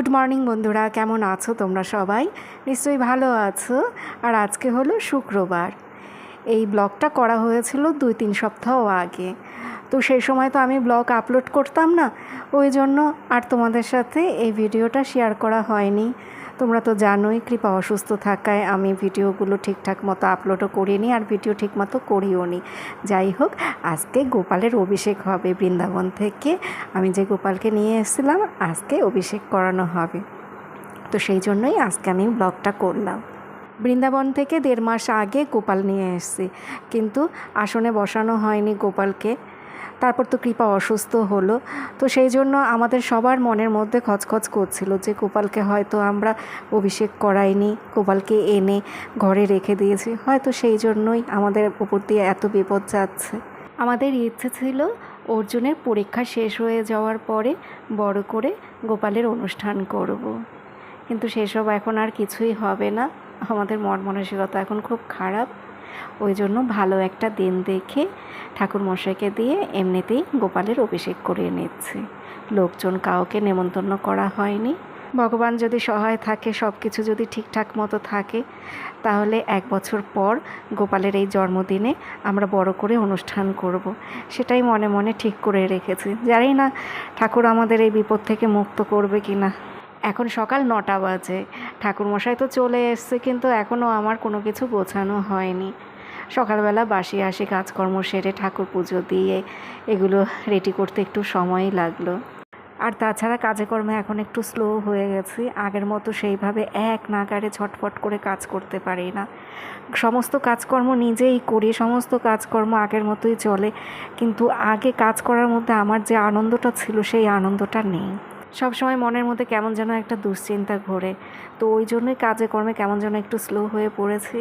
Good morning বন্ধুরা, কেমন আছো তোমরা সবাই? নিশ্চয়ই ভালো আছো। আর আজকে হলো শুক্রবার। এই ব্লগটা করা হয়েছিল দুই তিন সপ্তাহ আগে। তো সেই সময় তো আমি ব্লগ আপলোড করতাম না, ওই জন্য আর তোমাদের সাথে এই ভিডিওটা শেয়ার করা হয়নি। তোমরা তো জানোই, কৃপা অসুস্থ থাকায় আমি ভিডিওগুলো ঠিকঠাক মতো আপলোডও করিনি আর ভিডিও ঠিক মতো করিও নি। যাই হোক, আজকে গোপালের অভিষেক হবে বৃন্দাবন থেকে। আমি যে গোপালকে নিয়ে এসেছিলাম, আজকে অভিষেক করানো হবে। তো সেই জন্যই আজকে আমি ব্লগটা করলাম। বৃন্দাবন থেকে দেড় মাস আগে গোপাল নিয়ে এসেছি। কিন্তু আসনে বসানো হয়নি গোপালকে। তারপর তো কৃপা অসুস্থ হলো। তো সেই জন্য আমাদের সবার মনের মধ্যে খচখচ করছিল যে গোপালকে হয়তো আমরা অভিষেক করাইনি, গোপালকে এনে ঘরে রেখে দিয়েছি। হয়তো সেই জন্যই আমাদের উপর দিয়ে এত বিপদ যাচ্ছে। আমাদের ইচ্ছে ছিল অর্জুনের পরীক্ষা শেষ হয়ে যাওয়ার পরে বড় করে গোপালের অনুষ্ঠান করব। কিন্তু সেসব এখন আর কিছুই হবে না। আমাদের মন মানসিকতা এখন খুব খারাপ। ওই জন্য ভালো একটা দিন দেখে ঠাকুর মশাইকে দিয়ে এমনিতেই গোপালের অভিষেক করিয়ে নিচ্ছে লোকজন কাউকে নেমন্তন্ন করা হয়নি। ভগবান যদি সহায় থাকে সব কিছু যদি ঠিকঠাক মতো থাকে, তাহলে এক বছর পর গোপালের এই জন্মদিনে আমরা বড় করে অনুষ্ঠান করব। সেটাই মনে মনে ঠিক করে রেখেছি। জানি না ঠাকুর আমাদের এই বিপদ থেকে মুক্ত করবে কি না এখন সকাল নটা বাজে। ঠাকুরমশাই তো চলে এসছে, কিন্তু এখনও আমার কোনো কিছু গোছানো হয়নি। সকালবেলা বাসি আসি, কাজকর্ম সেরে ঠাকুর পুজো দিয়ে এগুলো রেডি করতে একটু সময়ই লাগল। আর তাছাড়া কাজে কর্মে এখন একটু স্লো হয়ে গেছি। আগের মতো সেইভাবে এক নাগারে ছটফট করে কাজ করতে পারি না। সমস্ত কাজকর্ম নিজেই করি, সমস্ত কাজকর্ম আগের মতোই চলে। কিন্তু আগে কাজ করার মধ্যে আমার যে আনন্দটা ছিল, সেই আনন্দটা নেই। সবসময় মনের মধ্যে কেমন যেন একটা দুশ্চিন্তা ঘোরে। তো ওই জন্যই কাজে কর্মে কেমন যেন একটু স্লো হয়ে পড়েছি।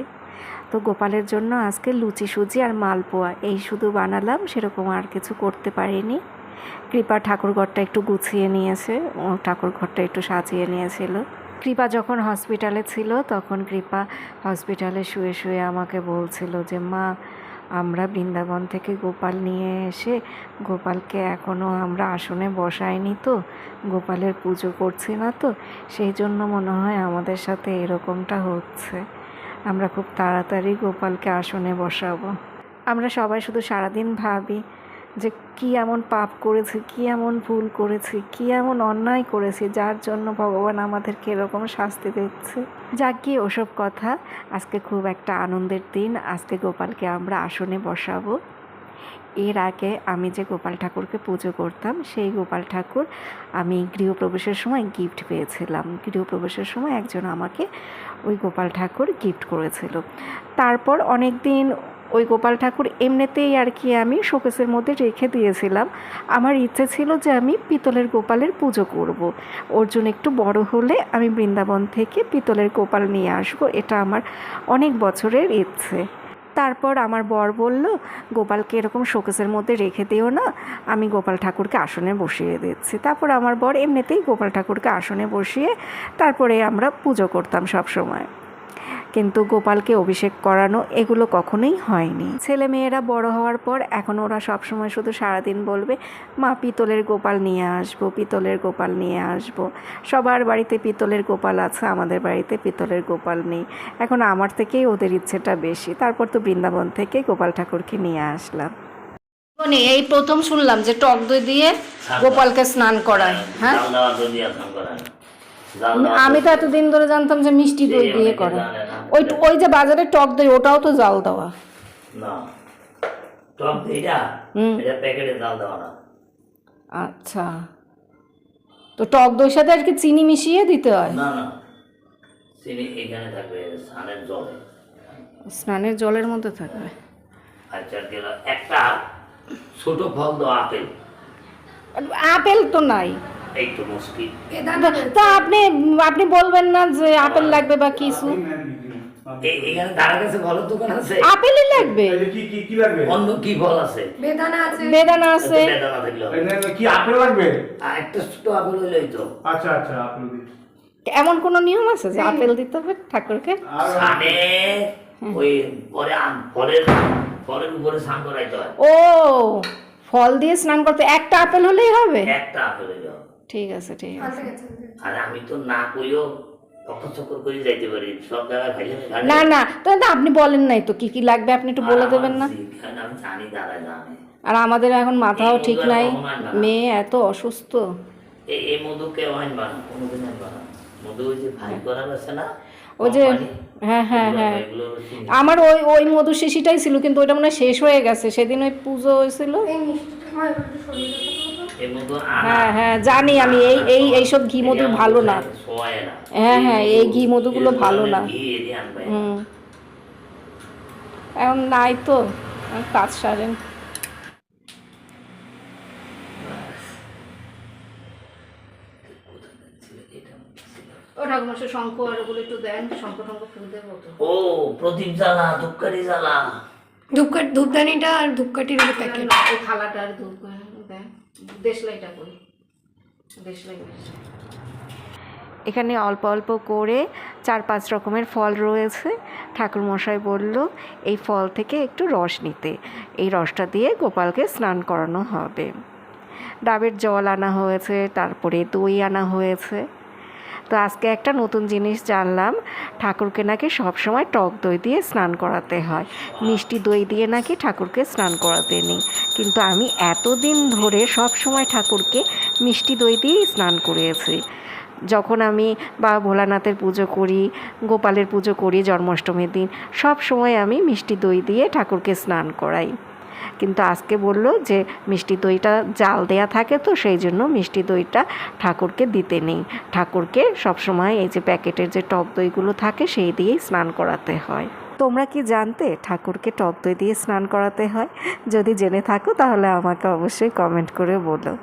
তো গোপালের জন্য আজকে লুচি সুজি আর মালপোয়া, এই শুধু বানালাম, সেরকম আর কিছু করতে পারিনি। কৃপা ঠাকুরঘরটা একটু গুছিয়ে নিয়েছে, ও ঠাকুরঘরটা একটু সাজিয়ে নিয়েছিল। কৃপা যখন হসপিটালে ছিল, তখন কৃপা হসপিটালে শুয়ে শুয়ে আমাকে বলছিল যে, মা আমরা বৃন্দাবন থেকে গোপাল নিয়ে এসে, গোপালকে এখনও আমরা আসনে বসাইনি তো, গোপালের পুজো করছি না তো, সেই জন্য মনে হয় আমাদের সাথে এরকমটা হচ্ছে। আমরা খুব তাড়াতাড়ি গোপালকে আসনে বসাবো। আমরা সবাই শুধু সারাদিন ভাবি যে কি এমন পাপ করেছি, কি এমন ভুল করেছি, কি এমন অন্যায় করেছি, যার জন্য ভগবান আমাদেরকে এরকম শাস্তি দিচ্ছে। যাক গিয়ে ওসব কথা, আজকে খুব একটা আনন্দের দিন, আজকে গোপালকে আমরা আসনে বসাবো। এর আগে আমি যে গোপাল ঠাকুরকে পুজো করতাম, সেই গোপাল ঠাকুর আমি গৃহপ্রবেশের সময় গিফট পেয়েছিলাম। গৃহপ্রবেশের সময় একজন আমাকে ওই গোপাল ঠাকুর গিফট করেছিল। তারপর অনেক দিন ওই গোপাল ঠাকুর এমনিতেই আর কি আমি শোকেসের মধ্যে রেখে দিয়েছিলাম। আমার ইচ্ছে ছিল যে আমি পিতলের গোপালের পুজো করব। অর্জুন একটু বড় হলে আমি বৃন্দাবন থেকে পিতলের গোপাল নিয়ে আসব, এটা আমার অনেক বছরের ইচ্ছে। তারপর আমার বর বলল, গোপালকে এরকম শোকেসের মধ্যে রেখে দিও না, আমি গোপাল ঠাকুরকে আসনে বসিয়ে দিচ্ছি। তারপর আমার বর এমনিতেই গোপাল ঠাকুরকে আসনে বসিয়ে তারপরে আমরা পুজো করতাম সব সময় কিন্তু গোপালকে অভিষেক করানো এগুলো কখনোই হয়নি। ছেলে মেয়েরা বড় হওয়ার পর এখন ওরা সবসময় শুধু সারাদিন বলবে মা পিতলের গোপাল নিয়ে আসব পিতলের গোপাল নিয়ে আসব। সবার বাড়িতে পিতলের গোপাল আছে আমাদের বাড়িতে পিতলের গোপাল নেই। এখন আমার থেকেই ওদের ইচ্ছেটা বেশি। তারপর তো বৃন্দাবন থেকে গোপাল ঠাকুরকে নিয়ে আসলাম। এই প্রথম শুনলাম যে টক দই দিয়ে গোপালকে স্নান করায় হ্যাঁ? আমি তো এতদিন ধরে জানতাম যে মিষ্টি দই দিয়ে করে। ওই ওই যে বাজারে টক দই ওটাও তো জাল দেওয়া। না টক দইটা। এটা প্যাকেটে জাল দেওয়া না। আচ্ছা। তো টক দইয়ের সাথে আর কি চিনি মিশিয়ে দিতে হয়? না না। চিনি এখানে থাকবে সানের জলে। স্নানের জলের মধ্যে থাকবে। আচ্ছা গেল। একটা ছোট ফল দাও আপেল। আপেল তো নাই। এই তো মুশকিল। তা আপনি আপনি বলবেন না যে আপেল লাগবে বা কিছু। এখানে ধারে কাছে ফলের দোকান আছে। আপেলই লাগবে। কি কি কি লাগবে? অন্য কি ফল আছে? বেদানা আছে। বেদানা থাকলে হবে। এটা কি আপেল লাগবে? একটা ছোট আপেল হইলেই তো। আচ্ছা আচ্ছা আপেল এমন কোন নিয়ম আছে যে আপেল দিতে হবে ঠাকুরকে? আর সানে ওই পরে ফলের ফলের উপরে স্নান করাইতে হয়। ও ফল দিয়ে স্নান করতে একটা আপেল হলেই হবে? একটা আপেল হবে। ঠিক আছে ঠিক আছে। আর আমি তো না কইও না না তো না, আপনি বলেন নাই তো কি কি লাগবে আপনি একটু বলে দেবেন না। আর আমাদের এখন মাথাও ঠিক নাই। মেয়ে এত অসুস্থ। ওই যে ভাই করার আছে না? ও যে কোম্পানি, হ্যাঁ হ্যাঁ হ্যাঁ। আমার ওই ওই মধু শিশিটাই ছিল কিন্তু ওইটা মনে হয় শেষ হয়ে গেছে সেদিন ওই পুজো হয়েছিল। হ্যাঁ হ্যাঁ জানি আমি এই এই এইসব ঘি মধু ভালো না। হ্যাঁ, হ্যাঁ, এই ঘি মধুগুলো ভালো না। হুম। এখন নাই তো কাজ সারেন ও ঠাকুমাসে শঙ্খ আর ওগুলো একটু দেন শঙ্খ টঙ্খ ফুল দেবো তো। ও প্রদীপ জ্বালা ধূপকাঠি জ্বালা। ধূপকাঠ ধূপদানিটা আর ধূপকাঠির প্যাকেট ওই থালাটা আর দুধ দেন দেশলাইটা করি। দেশলাই এখানে অল্প অল্প করে চার পাঁচ রকমের ফল রয়েছে। ঠাকুরমশাই বলল, এই ফল থেকে একটু রস নিতে। এই রসটা দিয়ে গোপালকে স্নান করানো হবে। ডাবের জল আনা হয়েছে, তারপরে দই আনা হয়েছে। তো আজকে একটা নতুন জিনিস জানলাম, ঠাকুরকে নাকি সবসময় টক দই দিয়ে স্নান করাতে হয়। মিষ্টি দই দিয়ে নাকি ঠাকুরকে স্নান করাতে নেই। কিন্তু আমি এতদিন ধরে সব সময় ঠাকুরকে মিষ্টি দই দিয়েই স্নান করিয়েছি। যখন আমি বা ভোলানাথের পুজো করি, গোপালের পুজো করি, জন্মাষ্টমীর দিন সব সময় আমি মিষ্টি দই দিয়ে ঠাকুরকে স্নান করাই। কিন্তু আজকে বলল যে মিষ্টি দইটা জাল দেয়া থাকে তো সেই জন্য মিষ্টি দইটা ঠাকুরকে দিতে নেই। ঠাকুরকে সবসময় এই যে প্যাকেটের যে টক দইগুলো থাকে সেই দিয়েই স্নান করাতে হয়। তোমরা কি জানতে ঠাকুরকে টক দই দিয়ে স্নান করাতে হয়? যদি জেনে থাকো তাহলে আমাকে অবশ্যই কমেন্ট করে বলো।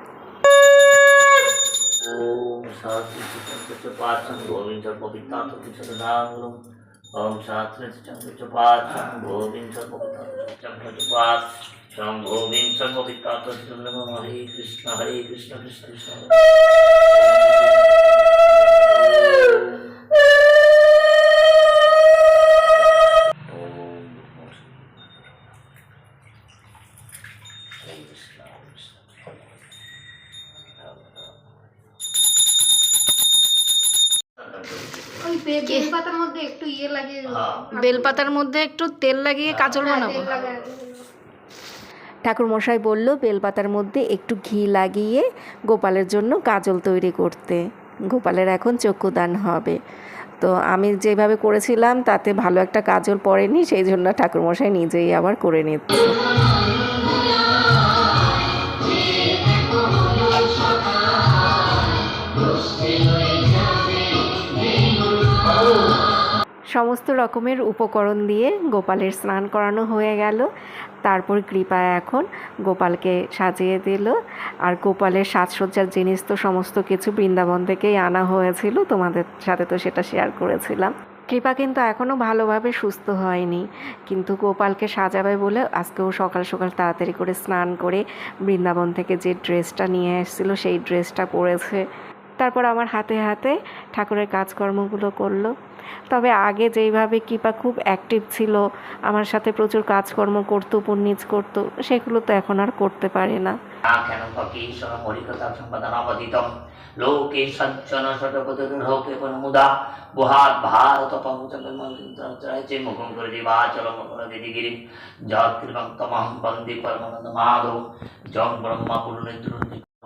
শাস্ত্রী চিত্তঞ্চ পাচন গোবিন্দ পবিত্রান্ত পাচ শং গোবিন্দ পবিত্রান্ত কিছু নাম হরে কৃষ্ণ হরে কৃষ্ণ কৃষ্ণ কৃষ্ণ হরে ওম হরে কৃষ্ণ হরে কৃষ্ণ ওই বে- বেলপাতার মধ্যে একটু ইয়ে হ্যাঁ। বেলপাতার মধ্যে একটু তেল লাগিয়ে কাজল বানাবো। ঠাকুরমশাই বলল বেলপাতার মধ্যে একটু ঘি লাগিয়ে গোপালের জন্য কাজল তৈরি করতে। গোপালের এখন চক্ষুদান হবে। তো আমি যেভাবে করেছিলাম তাতে ভালো একটা কাজল পড়েনি সেই জন্য ঠাকুরমশাই নিজেই আবার করে নিচ্ছে। সমস্ত রকমের উপকরণ দিয়ে গোপালের স্নান করানো হয়ে গেল। তারপর কৃপা এখন গোপালকে সাজিয়ে দিল। আর গোপালের সাজসজ্জার জিনিস তো সমস্ত কিছু বৃন্দাবন থেকেই আনা হয়েছিল। তোমাদের সাথে তো সেটা শেয়ার করেছিলাম। কৃপা কিন্তু এখনও ভালোভাবে সুস্থ হয়নি। কিন্তু গোপালকে সাজাবে বলে আজকেও সকাল সকাল তাড়াতাড়ি করে স্নান করে বৃন্দাবন থেকে যে ড্রেসটা নিয়ে এসেছিল সেই ড্রেসটা পরেছে। তারপর আমার হাতে হাতে ঠাকুরের কাজকর্মগুলো করল। তবে আগে যেইভাবে কিপা খুব অ্যাক্টিভ ছিল, আমার সাথে প্রচুর কাজকর্ম করতো, পুণ্যিজ করতো, সেগুলো তো এখন আর করতে পারে না।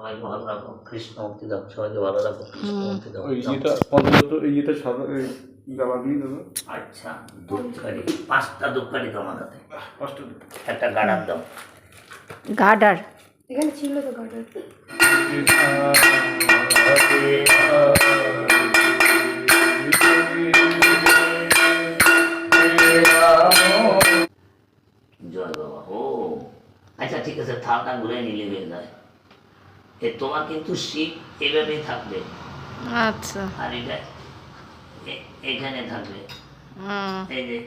সবাই ভালো রাখো কৃষ্ণ মুক্তি দাও সবাইকে ভালো রাখো কৃষ্ণ মুক্তি দাও ওই এই সাদা আচ্ছা দুঃখারি পাঁচটা হাতে। একটা গাড়ার দাও। গার্ডার এখানে ছিল তো গার্ডার জয় বাবা ও। আচ্ছা ঠিক আছে থালটা ঘুরে নিলে হয়ে যায় এ তোমার কিন্তু শীত এভাবেই থাকবে। আচ্ছা। আর এটা এখানে থাকবে। এই যে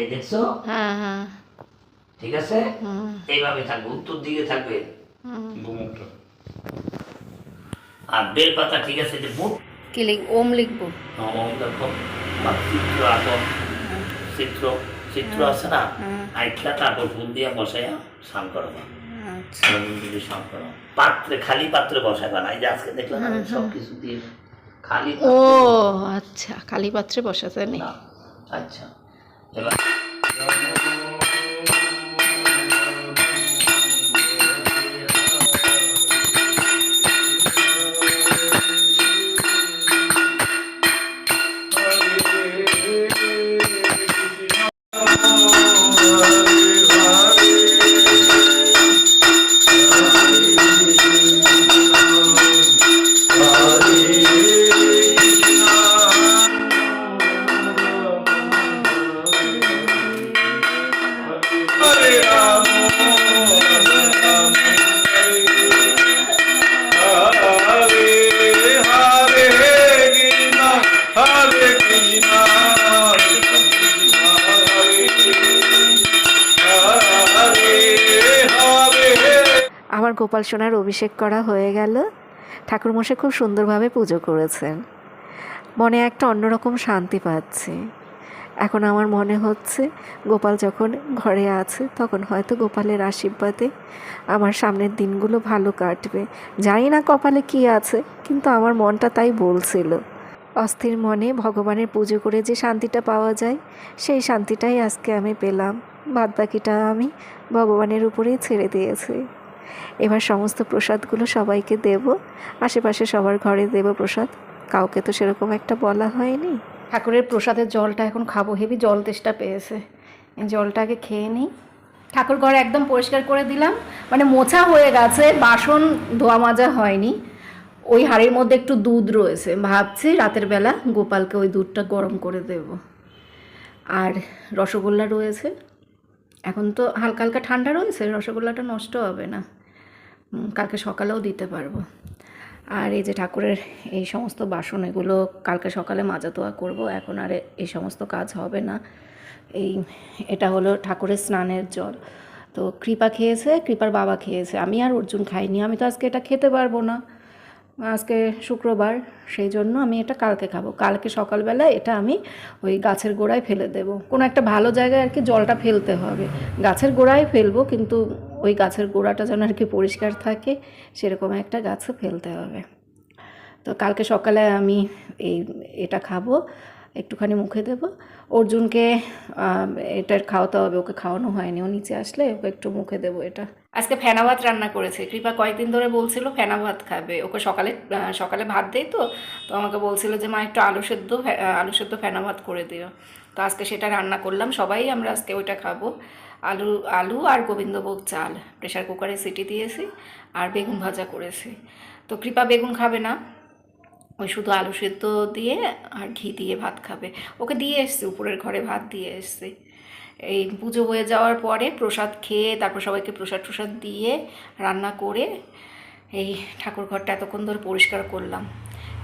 এই দেখছ? হ্যাঁ হ্যাঁ। ঠিক আছে? এইভাবে থাকবে উত্তর দিকে থাকবে। আর বেল পাতা ঠিক আছে যে বুট কি লিখ ওম লিখব? ওম দেখো। বা চিত্র আঁকো। চিত্র চিত্র আছে না? আইখা তারপর ফুল দিয়ে বসাইয়া স্নান করবা। আচ্ছা। স্নান সব পাত্রে খালি পাত্রে বসাবে না এই যে আজকে দেখলাম সব কিছু দিয়ে খালি ও আচ্ছা খালি পাত্রে বসাতে নেই। আচ্ছা। এবার গোপাল সোনার অভিষেক করা হয়ে গেল। ঠাকুরমশাই খুব সুন্দরভাবে পুজো করেছেন। মনে একটা অন্যরকম শান্তি পাচ্ছি। এখন আমার মনে হচ্ছে, গোপাল যখন ঘরে আছে, তখন হয়তো গোপালের আশীর্বাদে আমার সামনের দিনগুলো ভালো কাটবে। জানি না কপালে কি আছে, কিন্তু আমার মনটা তাই বলছিল। অস্থির মনে ভগবানের পুজো করে যে শান্তিটা পাওয়া যায়, সেই শান্তিটাই আজকে আমি পেলাম। বাদবাকিটা আমি ভগবানের উপরেই ছেড়ে দিয়েছি। এবার সমস্ত প্রসাদগুলো সবাইকে দেব। আশেপাশে সবার ঘরে দেব প্রসাদ। কাউকে তো সেরকম একটা বলা হয়নি। ঠাকুরের প্রসাদের জলটা এখন খাব। হেভি জল তেষ্টা পেয়েছে। এই জলটা আগে খেয়ে নিই। ঠাকুর ঘর একদম পরিষ্কার করে দিলাম। মানে মোছা হয়ে গেছে, বাসন ধোয়া মাজা হয়নি। ওই হাঁড়ির মধ্যে একটু দুধ রয়েছে। ভাবছি রাতের বেলা গোপালকে ওই দুধটা গরম করে দেব। আর রসগোল্লা রয়েছে। এখন তো হালকা হালকা ঠান্ডা রয়েছে, রসগোল্লাটা নষ্ট হবে না। কালকে সকালেও দিতে পারব। আর এই যে ঠাকুরের এই সমস্ত বাসন, এগুলো কালকে সকালে মাজা তোয়া করব। এখন আর এই সমস্ত কাজ হবে না। এই, এটা হলো ঠাকুরের স্নানের জল। তো কৃপা খেয়েছে, কৃপার বাবা খেয়েছে। আমি আর অর্জুন খাইনি। আমি তো আজকে এটা খেতে পারব না। আজকে শুক্রবার, সেই জন্য আমি এটা কালকে খাব। কালকে সকালবেলা এটা আমি ওই গাছের গোড়ায় ফেলে দেব। কোনো একটা ভালো জায়গায় আর কি জলটা ফেলতে হবে। গাছের গোড়ায় ফেলব, কিন্তু ওই গাছের গোড়াটা যেন আর কি পরিষ্কার থাকে সেরকম একটা গাছে ফেলতে হবে। তো কালকে সকালে আমি এই এটা খাব একটুখানি মুখে দেব। অর্জুনকে আম, এটা খাওয়াতে হবে ওকে খাওয়ানো হয়নি। ও নিচে আসলে ওকে একটু মুখে দেবো এটা। আজকে ফেনা ভাত রান্না করেছে। কৃপা কয়েকদিন ধরে বলছিল ফেনা ভাত খাবে। ওকে সকালে সকালে ভাত দেই তো তো আমাকে বলছিল যে মা একটু আলু সেদ্ধ আলু সেদ্ধ ফেনা ভাত করে দিও। তো আজকে সেটা রান্না করলাম। সবাই আমরা আজকে ওইটা খাব। আলু আলু আর গোবিন্দভোগ চাল। প্রেশার কুকারে সিটি দিয়েছি আর বেগুন ভাজা করেছি। তো কৃপা বেগুন খাবে না। ওই শুধু আলু সেদ্ধ দিয়ে আর ঘি দিয়ে ভাত খাবে। ওকে দিয়ে এসছি, উপরের ঘরে ভাত দিয়ে এসছি। এই পুজো হয়ে যাওয়ার পরে প্রসাদ খেয়ে তারপর সবাইকে প্রসাদ প্রসাদ দিয়ে রান্না করে এই ঠাকুর ঘরটা এতক্ষণ ধরে পরিষ্কার করলাম।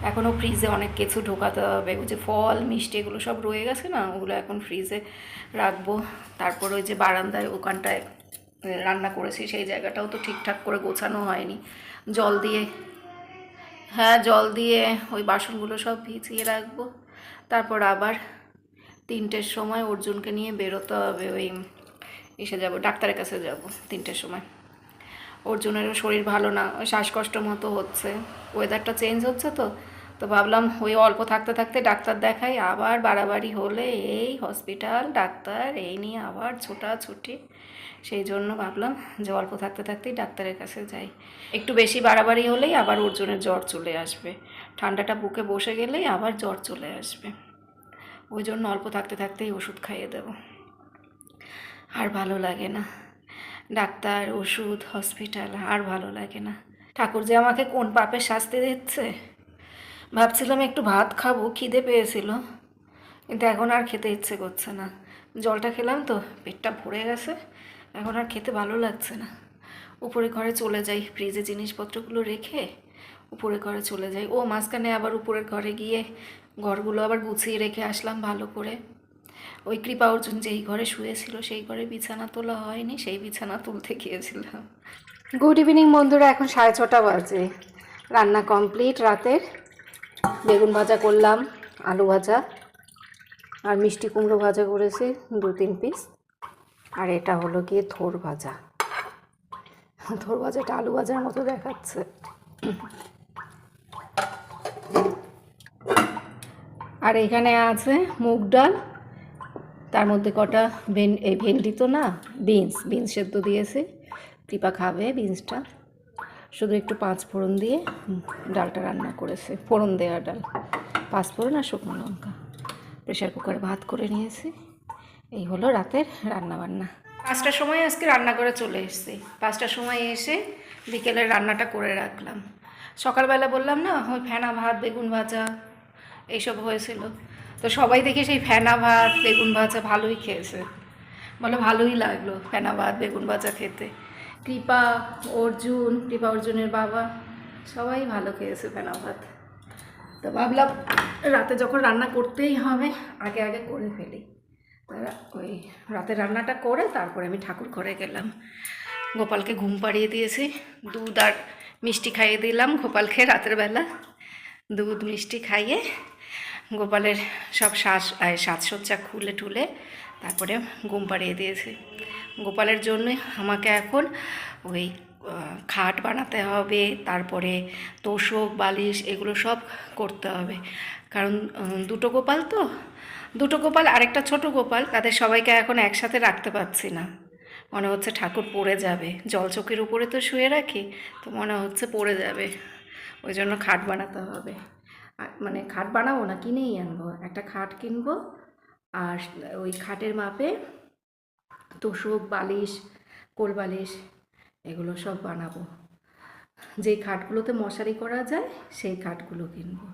এখনও ফ্রিজে অনেক কিছু ঢোকাতে হবে। ওই যে ফল, মিষ্টি এগুলো সব রয়ে গেছে না? ওগুলো এখন ফ্রিজে রাখব। তারপর ওই যে বারান্দায় ওখানটায় রান্না করেছি, সেই জায়গাটাও তো ঠিকঠাক করে গোছানো হয়নি। জল দিয়ে হ্যাঁ জল দিয়ে ওই বাসনগুলো সব ভিজিয়ে রাখব। তারপর আবার তিনটের সময় অর্জুনকে নিয়ে বেরোতে হবে। ওই, এসে যাব, ডাক্তারের কাছে যাব তিনটের সময়। অর্জুনেরও শরীর ভালো না শ্বাসকষ্ট মতো হচ্ছে। ওয়েদারটা চেঞ্জ হচ্ছে তো তো ভাবলাম ওই অল্প থাকতে থাকতে ডাক্তার দেখাই, আবার বাড়াবাড়ি হলে এই হসপিটাল ডাক্তার, এই নিয়ে আবার ছোটাছুটি। সেই জন্য ভাবলাম যে অল্প থাকতে থাকতেই ডাক্তারের কাছে যাই। একটু বেশি বাড়াবাড়ি হলেই আবার অর্জুনের জ্বর চলে আসবে। ঠান্ডাটা বুকে বসে গেলেই আবার জ্বর চলে আসবে। ওই জন্য অল্প থাকতে থাকতেই ওষুধ খাইয়ে দেব। আর ভালো লাগে না। ডাক্তার, ওষুধ হসপিটাল আর ভালো লাগে না। ঠাকুর যে আমাকে কোন পাপের শাস্তি দিচ্ছে? ভাবছিলাম একটু ভাত খাব, খিদে পেয়েছিল। কিন্তু এখন আর খেতে ইচ্ছে করছে না। জলটা খেলাম তো, পেটটা ভরে গেছে। এখন আর খেতে ভালো লাগছে না। উপরে ঘরে চলে যাই ফ্রিজে জিনিসপত্রগুলো রেখে উপরে ঘরে চলে যাই। ও মাঝখানে আবার উপরের ঘরে গিয়ে ঘরগুলো আবার গুছিয়ে রেখে আসলাম ভালো করে। ওই কৃপা অর্জুন যেই ঘরে শুয়েছিল, সেই ঘরে বিছানা তোলা হয়নি, সেই বিছানা তুলতে গিয়েছিলাম। গুড ইভিনিং বন্ধুরা, এখন সাড়ে ছটা বাজে। রান্না কমপ্লিট রাতের। বেগুন ভাজা করলাম, আলু ভাজা, আর মিষ্টি কুমড়ো ভাজা করেছি, দু তিন পিস আর এটা হলো গিয়ে থোর ভাজা। থোর ভাজাটা আলু ভাজার মতো দেখাচ্ছে। আর এখানে আছে মুগ ডাল তার মধ্যে কটা? এই ভেন্ডি তো না, বিনস বিনস সেদ্ধ দিয়েছে। টিপা খাবে বিনসটা। শুধু একটু পাঁচ ফোড়ন দিয়ে ডালটা রান্না করেছে। ফোড়ন দেওয়া ডাল। পাঁচ ফোড়ন আর শুকনো লঙ্কা। প্রেশার কুকারে ভাত করে নিয়েছি। এই হলো রাতের রান্না বান্না পাঁচটার সময় আজকে রান্না করে চলে এসেছি। পাঁচটার সময় এসে বিকেলের রান্নাটা করে রাখলাম। সকালবেলা বললাম না, ওই ফেনা ভাত, বেগুন ভাজা, এইসব হয়েছিল। তো সবাই দেখে সেই ফেনা ভাত, বেগুন ভাজা ভালোই খেয়েছে। বলে ভালোই লাগল ফেনা ভাত, বেগুন ভাজা খেতে। কৃপা, অর্জুন, কৃপা অর্জুনের বাবা, সবাই ভালো খেয়েছে ফেনা ভাত। তো ভাবলাম রাতে যখন রান্না করতেই হবে, আগে আগে করে ফেলি। তারা ওই রাতে রান্নাটা করে তারপরে আমি ঠাকুর ঘরে গেলাম। গোপালকে ঘুম পাড়িয়ে দিয়েছি। দুধ আর মিষ্টি খাইয়ে দিলাম গোপালকে রাতের বেলা। দুধ মিষ্টি খাইয়ে গোপালের সব শ্বাস সাজসজ্জা খুলে টুলে তারপরে ঘুম পাড়িয়ে দিয়েছি। গোপালের জন্য আমাকে এখন ওই খাট বানাতে হবে, তারপরে তোষক, বালিশ এগুলো সব করতে হবে। কারণ দুটো গোপাল তো, দুটো গোপাল, আরেকটা ছোট গোপাল, তাদের সবাইকে এখন একসাথে রাখতে পারছি না। মনে হচ্ছে ঠাকুর পড়ে যাবে। জল জলচকের উপরে তো শুয়ে রাখি, তো মনে হচ্ছে পড়ে যাবে। ওই জন্য খাট বানাতে হবে। মানে খাট বানাবো না, কিনেই আনব। একটা খাট কিনবো আর ওই খাটের মাপে তোষক, বালিশ, কোল বালিশ এগুলো সব বানাবো। যেই খাটগুলোতে মশারি করা যায়, সেই খাটগুলো কিনবো।